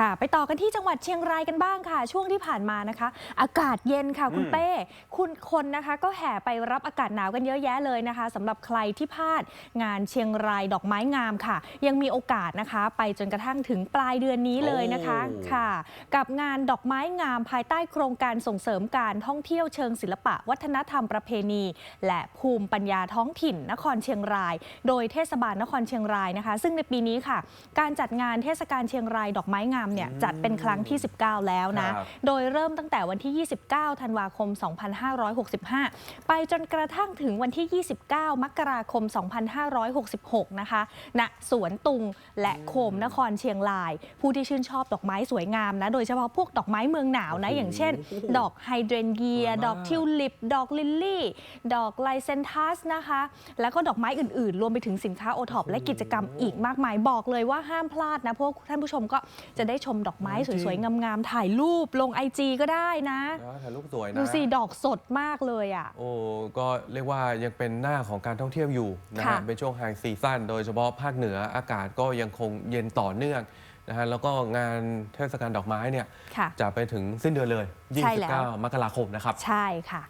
ค่ะ ไปต่อกันที่จังหวัดเชียงรายกันบ้างค่ะ ช่วงที่ผ่านมานะคะ อากาศเย็นค่ะคุณอืมเป้ คุณคนนะคะก็แห่ไปรับอากาศหนาวกันเยอะแยะเลยนะคะสำหรับใครที่พลาดงานเชียงรายดอกไม้งามค่ะ ยังมีโอกาสนะคะ ไปจนกระทั่งถึงปลายเดือนนี้เลยนะคะโอ้ค่ะ กับงานดอกไม้งามภายใต้โครงการส่งเสริมการท่องเที่ยวเชิงศิลปะ วัฒนธรรมประเพณี และภูมิปัญญาท้องถิ่น นครเชียงราย โดยเทศบาลนครเชียงรายนะคะ ซึ่งในปีนี้ค่ะ การจัดงานเทศกาลเชียงรายดอกไม้งามเนี่ยอืมจัดเป็นครั้งที่ 19 แล้วนะครับโดยเริ่มตั้งแต่วันที่ 29 ธันวาคม 2565 ไปจนกระทั่งถึงวันที่ 29 มกราคม 2566 นะคะ ณ สวนตุงและโคมนครเชียงราย ผู้ที่ชื่นชอบดอกไม้สวยงามนะ โดยเฉพาะพวกดอกไม้เมืองหนาวนะโอ้โหอย่างเช่น ดอกไฮเดรนเยียสวยมากดอกทิวลิป ดอกลิลลี่ ดอกไลเซนทัสนะคะ แล้วก็ดอกไม้อื่นๆ รวมไปถึงสินค้าโอท็อปและกิจกรรมอีกมากมาย บอกเลยว่าห้ามพลาดนะเพราะวกท่านผู้ชมก็จะได้ชมดอกไม้สวยๆ งามๆ ถ่ายรูปลงไอจก็ได้นะ นะถ่ายรูปสวยนะ ดูสิดอกสดมากเลยอะ โอ้ ก็เรียกว่ายังเป็นหน้าของการท่องเที่ยวอยู่นะค่ะฮะเป็นช่วงไฮซีซั่นโดยเฉพาะภาคเหนืออากาศก็ยังคงเย็นต่อเนื่องนะฮะแล้วก็งานเทศกาลดอกไม้เนี่ยค่ะจะไปถึงสิ้นเดือนเลย ใช่แล้ว 29 มกราคมนะครับ ใช่ค่ะ